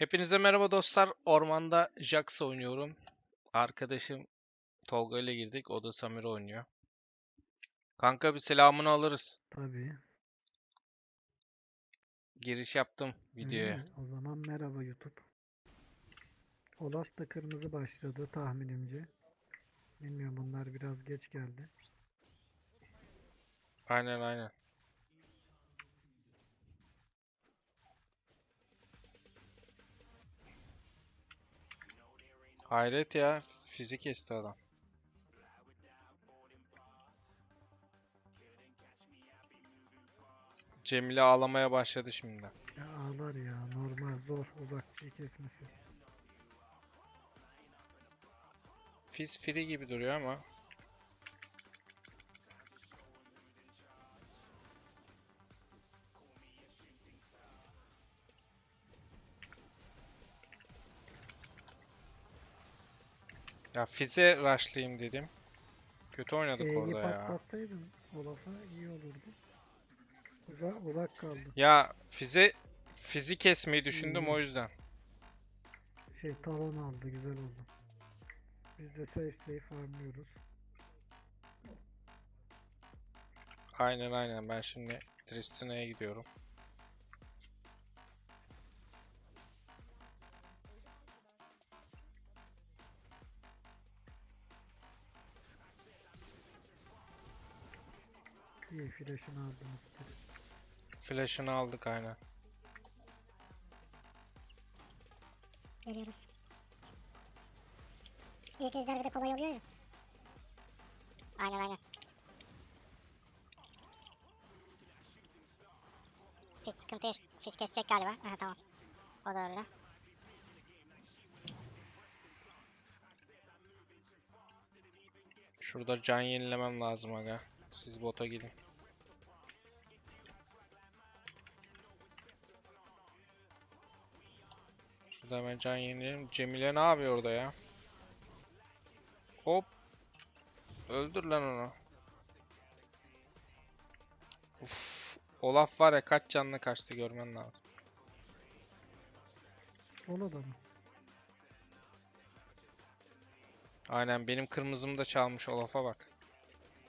Hepinize merhaba dostlar. Ormanda Jax oynuyorum. Arkadaşım Tolga ile girdik. O da Samir oynuyor. Kanka bir selamını alırız. Tabii. Giriş yaptım videoya. mi? O zaman merhaba YouTube. Olaf da kırmızı başladı tahminimce. Bilmiyorum bunlar biraz geç geldi. Aynen aynen. Hayret ya. Fizik kesti adam. Cemile ağlamaya başladı şimdi. Ya ağlar ya normal zor uzakçıyı kesmesi. Fizz free gibi duruyor ama. Ya Fizz'e rushlayayım dedim. Kötü oynadık E'yi orada ya. patlatsaydın Olaf'a iyi olurdu. Uzak, uzak kaldı. Ya Fizz'e Fizz'i kesmeyi düşündüm Hmm. o yüzden. Şey talon aldı güzel oldu. Biz de safe safe farmlıyoruz. Aynen aynen ben şimdi Tristana'ya gidiyorum. İyi flash'ını aldınız. Flash'ını aldık aynen. Geliyoruz. İlk bir de kolay oluyor ya. Aynen aynen. Fizz sıkıntı yaş- Fizz kesecek galiba. Aha tamam. O da öyle. Şurada can yenilemem lazım aga. Siz bota gidin. Şurada hemen can yenileyelim. Cemile ne yapıyor orada ya? Hop. Öldür lan onu. Uf. Olaf var ya kaç canlı kaçtı görmen lazım. Sola da mı? Aynen benim kırmızımı da çalmış Olaf'a bak.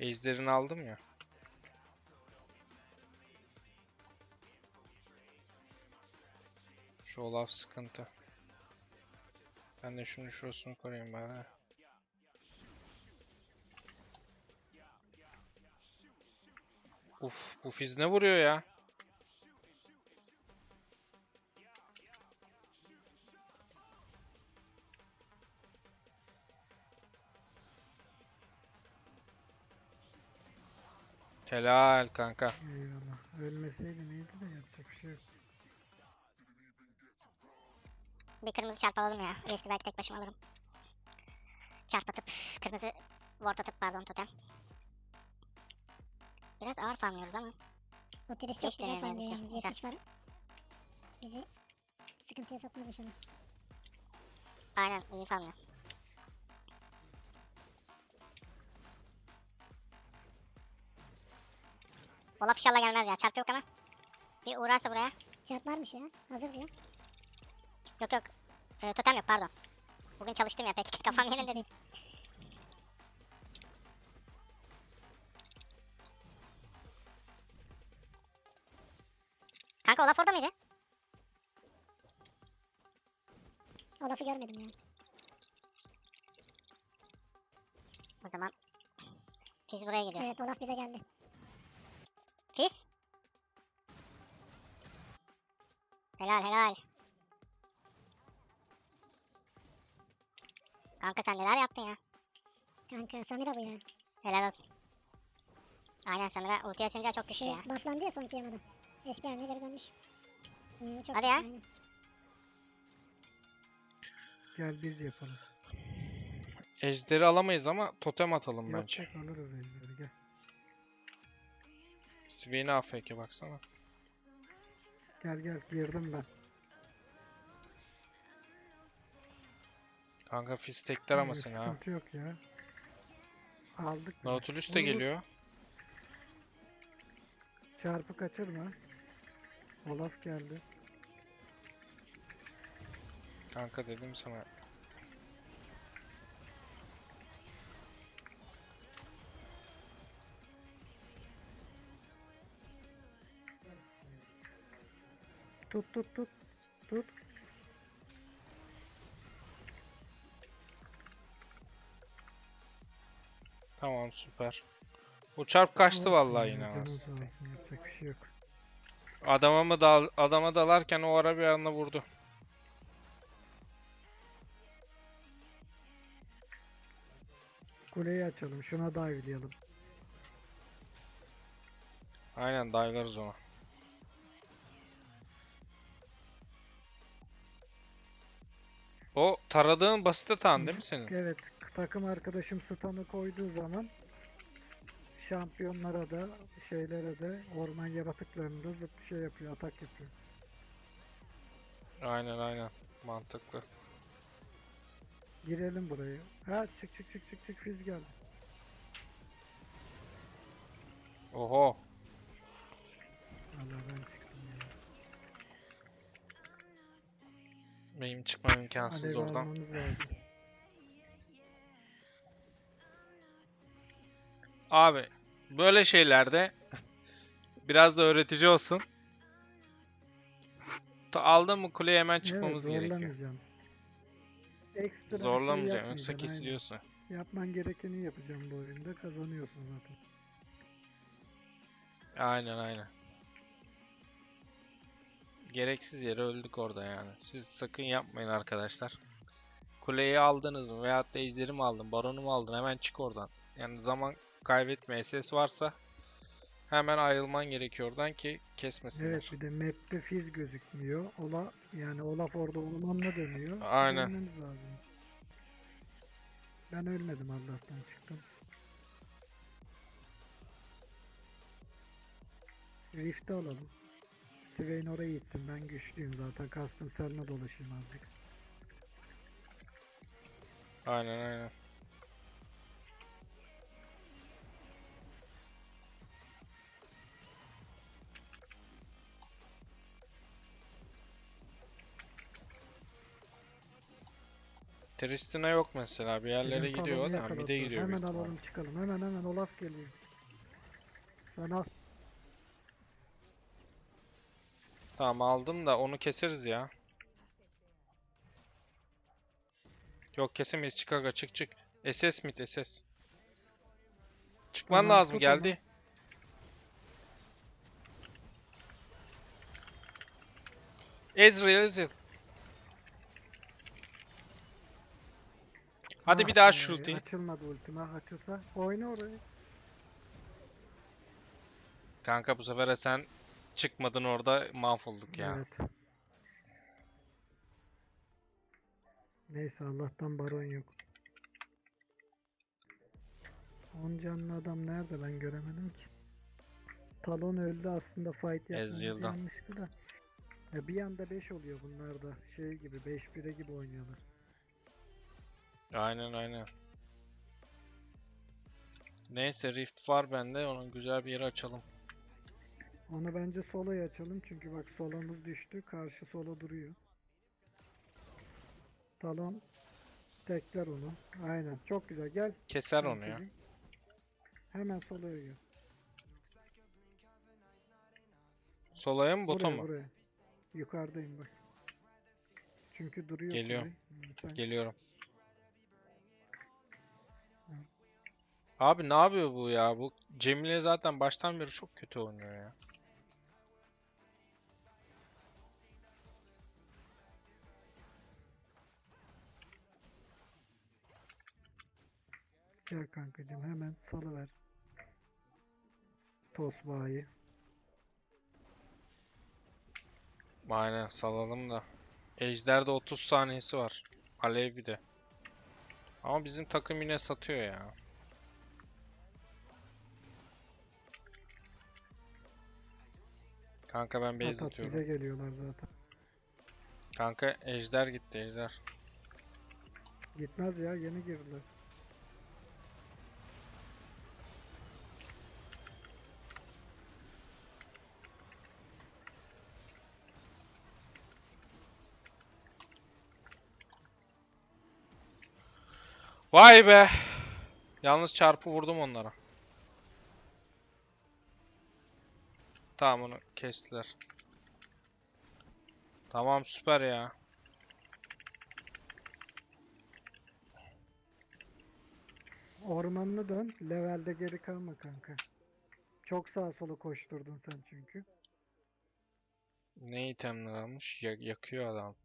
Ejderini aldım ya. Şu Olaf sıkıntı. Ben de şunu şurasını koruyayım bari. Uf, bu fiz ne vuruyor ya? Helal kanka. Eyvallah. Ölmeseydi Bir kırmızı çarp alalım ya. Rift'i belki tek başıma alırım. Çarp atıp kırmızı ward atıp pardon totem. Biraz ağır farmlıyoruz ama. O Tris çok Geç dönüyor ne yazık ki. Jax. Bizi sıkıntıya sokmaz inşallah. Aynen iyi farmlıyor. Olaf inşallah gelmez ya. Çarp yok ama. Bir uğrarsa buraya. Şart varmış ya. Hazır diyor. Yok yok. Ee, totem yok pardon. Bugün çalıştım ya pek kafam yerinde değil. Kanka Olaf orada mıydı? O lafı görmedim ya. O zaman Fiz buraya geliyor. Evet o laf bize geldi. Fiz. Helal helal. Kanka sen neler yaptın ya? Kanka Samira bu ya. Helal olsun. Aynen Samira ulti açınca çok güçlü ya. Başlandı ya son yemeden. Eski haline geri dönmüş. Hmm, çok Hadi ya. Aynen. Gel biz yapalım. Ejderi alamayız ama totem atalım bence. yok alırız ejderi gel. Swain AFK baksana. Gel gel girdim ben. Kanka Fizz tekler ama seni ha. Sıkıntı yok ya. Aldık. Nautilus da geliyor. Çarpı kaçırma. Olaf geldi. Kanka dedim sana. Tut tut tut. Tut. Tamam süper. Bu çarp kaçtı vallahi yine Yapacak bir şey yok. Adama mı dal adama dalarken o ara bir anda vurdu. Kuleyi açalım. Şuna dive'layalım. Aynen dive'larız ona. O taradığın basit atan değil mi senin? Evet. Takım arkadaşım stun'ı koyduğu zaman şampiyonlara da şeylere de orman yaratıklarını da zıp şey yapıyor. Atak yapıyor. Aynen aynen. Mantıklı. Girelim buraya. Ha çık çık çık çık çık fiz geldi. Oho. Allah ben çıktım ya. Benim çıkmam imkansız Alev oradan. almamız lazım. Abi böyle şeylerde biraz da öğretici olsun. Ta aldın mı kuleye hemen çıkmamız evet, gerekiyor. zorlamayacağım. Ekstra bir şey Zorlamayacağım yoksa aynen. kesiliyorsun. Yapman gerekeni yapacağım bu oyunda kazanıyorsun zaten. Aynen aynen. Gereksiz yere öldük orada yani. Siz sakın yapmayın arkadaşlar. Kuleyi aldınız mı veyahut da ejderi mi aldın, baronu mu aldın hemen çık oradan. Yani zaman kaybetme. SS varsa hemen ayrılman gerekiyor oradan ki kesmesinler. Evet bir de map'te fiz gözükmüyor. Ola yani Olaf orada ormanla dönüyor. Aynen. Lazım. Ben ölmedim Allah'tan çıktım. Rift'i alalım. Swain oraya gitsin. Ben güçlüyüm zaten. Kastım seninle dolaşayım azıcık. Aynen aynen. Tristina yok mesela bir yerlere Bizim gidiyor da mide yakaladılar. gidiyor Hemen büyük alalım çıkalım. Hemen hemen Olaf geliyor. Sen al. Tamam aldım da onu keseriz ya. Yok kesemeyiz çık aga çık çık. SS mid SS. Çıkman Tamam, lazım tut onu. geldi. Ezreal Ezreal. Hadi bir Ah daha şu ultiyi. Açılmadı ultima. Açılsa oyna orayı. Kanka bu sefer sen çıkmadın orada mahvolduk ya. Evet. Neyse Allah'tan baron yok. 10 canlı adam nerede ben göremedim ki. Talon öldü aslında fight Ezreal'dan. yanlıştı da. Ya bir anda 5 oluyor bunlar da. Şey gibi 5-1'e gibi oynuyorlar. Aynen aynen. Neyse Rift var bende. Onun güzel bir yeri açalım. Onu bence soloya açalım çünkü bak solomuz düştü. Karşı solo duruyor. Talon tekler onu. Aynen çok güzel gel. Keser Gel onu ya. çocuğum. Hemen soloya gel. Solaya mı bota Buraya, mı? buraya. Yukarıdayım bak. Çünkü duruyor. Geliyorum. kule. Hmm, sen- Geliyorum. Abi ne yapıyor bu ya? Bu Cemile zaten baştan beri çok kötü oynuyor ya. Gel kankacığım hemen salıver. Tosbağayı. Aynen salalım da. Ejder'de 30 saniyesi var. Alev bir de. Ama bizim takım yine satıyor ya. Kanka ben base Atat atıyorum. bize geliyorlar zaten. Kanka ejder gitti ejder. Gitmez ya yeni girdiler. Vay be. Yalnız çarpı vurdum onlara. Tamam onu kestiler. Tamam süper ya. Ormanını dön. Levelde geri kalma kanka. Çok sağa sola koşturdun sen çünkü. Ne itemler almış? Ya- yakıyor adam.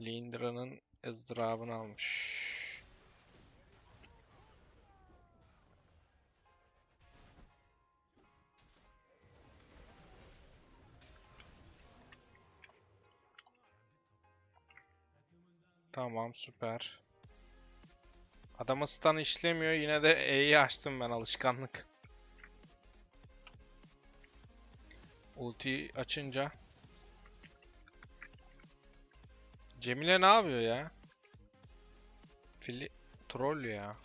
Lindra'nın ızdırabını almış. Tamam süper. Adama stun işlemiyor. Yine de E'yi açtım ben alışkanlık. Ulti açınca. Cemile ne yapıyor ya? Fili troll ya.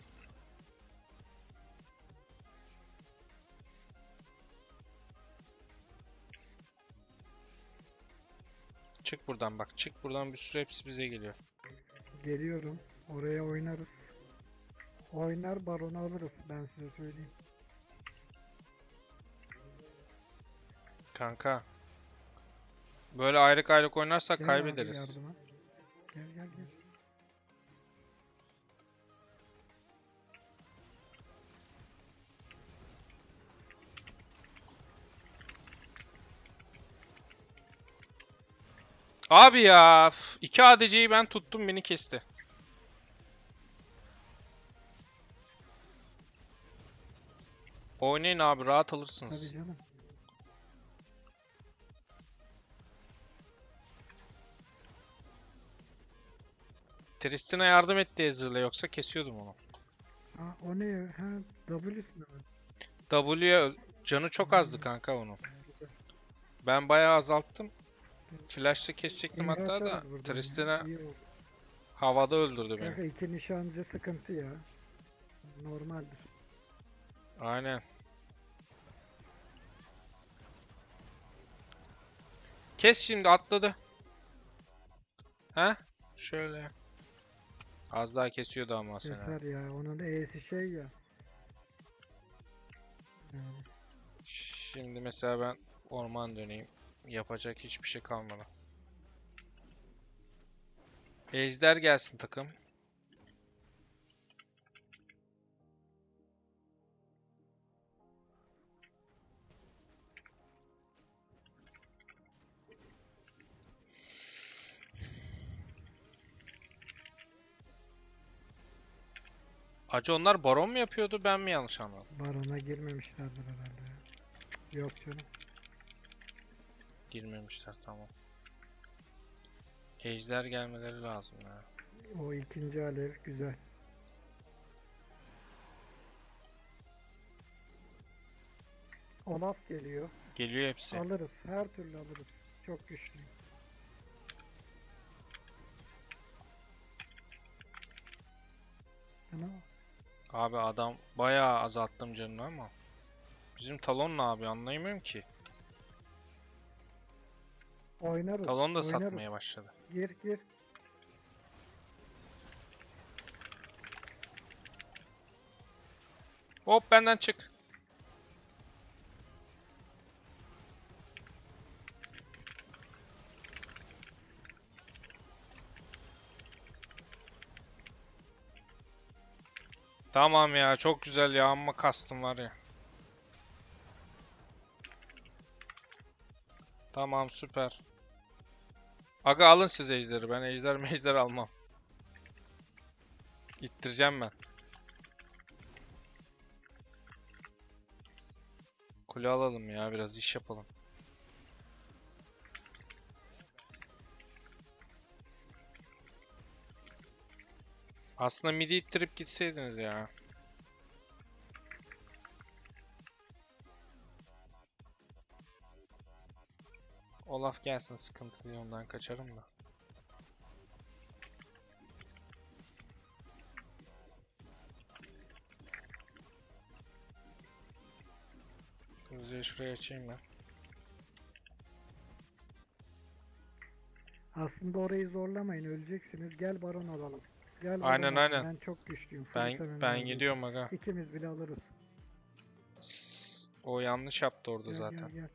Çık buradan bak. Çık buradan bir sürü hepsi bize geliyor. Geliyorum. Oraya oynarız. Oynar baronu alırız ben size söyleyeyim. Kanka. Böyle ayrık ayrık oynarsak Gel abi kaybederiz. yardıma. Gel gel gel. Abi ya. üf, iki ADC'yi ben tuttum beni kesti. Oynayın abi rahat Tabii alırsınız. canım. Tristina yardım etti Ezreal'e yoksa kesiyordum onu. Aa, o ne ya? Ha, W'sine mi? W'ye öl- canı çok azdı kanka onun. Ben bayağı azalttım. Flash'ta kesecektim hatta İnverter da var burada iyi oldu. havada öldürdü beni. Kanka iki nişancı sıkıntı ya. Normaldir. Aynen. Kes şimdi atladı. He? Şöyle. Az daha kesiyordu ama seni. Keser ya. Onun E'si şey ya. Yani Şimdi mesela ben orman döneyim. Yapacak hiçbir şey kalmadı. Ejder gelsin takım. Acı onlar baron mu yapıyordu ben mi yanlış anladım? barona girmemişlerdir herhalde. Yok canım. Girmemişler tamam. Ejder gelmeleri lazım ya. O ikinci alev güzel. Olaf geliyor. Geliyor hepsi. Alırız. Her türlü alırız. Çok güçlü. Ana, Abi adam bayağı azalttım canını ama. Bizim talon ne abi anlayamıyorum ki. Oynarız. Talon da oynarız. satmaya başladı. Gir gir. Hop benden çık. Tamam ya çok güzel ya amma kastım var ya. Tamam süper. Aga alın siz ejderi. Ben ejder mejder almam. İttireceğim ben. Kule alalım ya biraz iş yapalım. Aslında midi ittirip gitseydiniz ya. Olaf gelsin sıkıntı değil ondan kaçarım da. Hızlıca şuraya açayım ben. Aslında orayı zorlamayın. Öleceksiniz. Gel baron alalım. Gel Aynen, Baran abi, aynen. Ben çok güçlüyüm. Ben ben gidiyorum aga. İkimiz bile alırız. O yanlış yaptı orada Gel zaten. gel gel.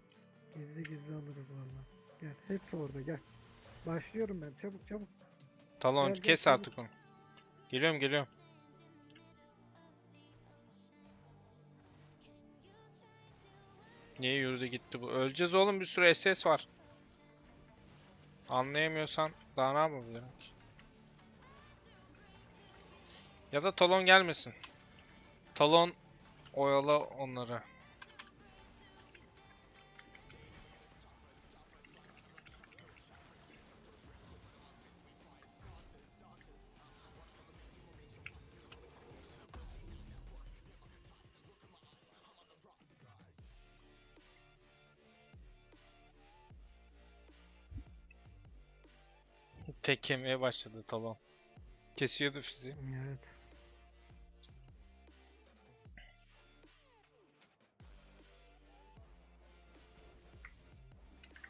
Gizli gizli alırız valla. Gel. Hepsi orada gel. Başlıyorum ben. Çabuk çabuk. Talon Gel, gel, kes çabuk. artık onu. Geliyorum geliyorum. Niye yürüdü gitti bu? Öleceğiz oğlum bir sürü SS var. Anlayamıyorsan daha ne yapabilirim ki? Ya da talon gelmesin. Talon oyala onları. Tek yemeye başladı talon. Kesiyordu fizi. Evet.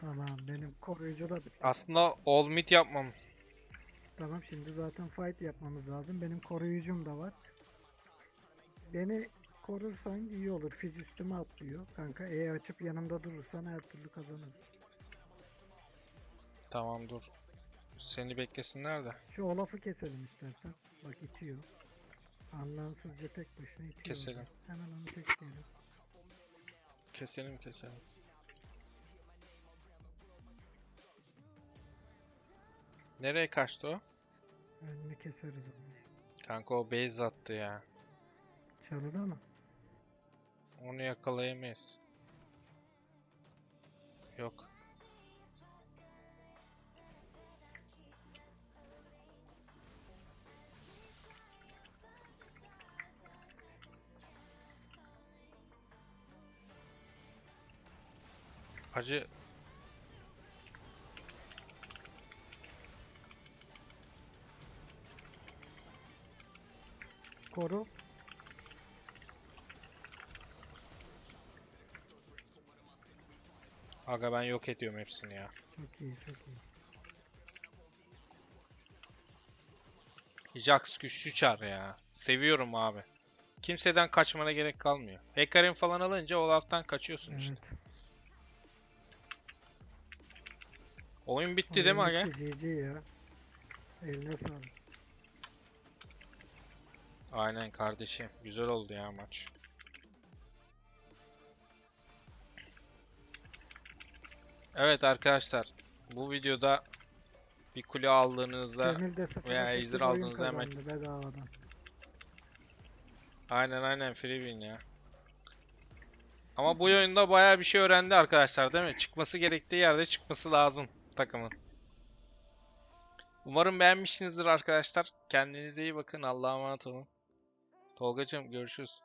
Tamam benim koruyucu da Aslında all mid yapmam. Tamam şimdi zaten fight yapmamız lazım. Benim koruyucum da var. Beni korursan iyi olur. Fiz üstüme atlıyor. Kanka E açıp yanımda durursan her türlü kazanırız. Tamam dur. Seni beklesinler de. Şu Olaf'ı keselim istersen. Bak itiyor. Anlamsızca tek başına itiyor. Keselim. orada. Hemen onu tekleyelim. Keselim keselim. Nereye kaçtı o? Önünü keseriz onu. Kanka o base attı ya. Çalıda mı? Onu yakalayamayız. Yok. Hacı Koru. aga ben yok ediyorum hepsini ya. Çok iyi çok iyi. Jax güçlü çar ya. Seviyorum abi. Kimseden kaçmana gerek kalmıyor. Hekarim falan alınca Olaf'tan kaçıyorsun işte. Oyun bitti değil mi Oyun aga? GG ya. Eline sağlık. Aynen kardeşim. Güzel oldu ya maç. Evet arkadaşlar. Bu videoda bir kule aldığınızda veya ejder oyun aldığınızda hemen- bedavadan. aynen aynen free win ya. Ama bu oyunda bayağı bir şey öğrendi arkadaşlar değil mi? Çıkması gerektiği yerde çıkması lazım takımın. Umarım beğenmişsinizdir arkadaşlar. Kendinize iyi bakın. Allah'a emanet olun. Tolgacığım görüşürüz.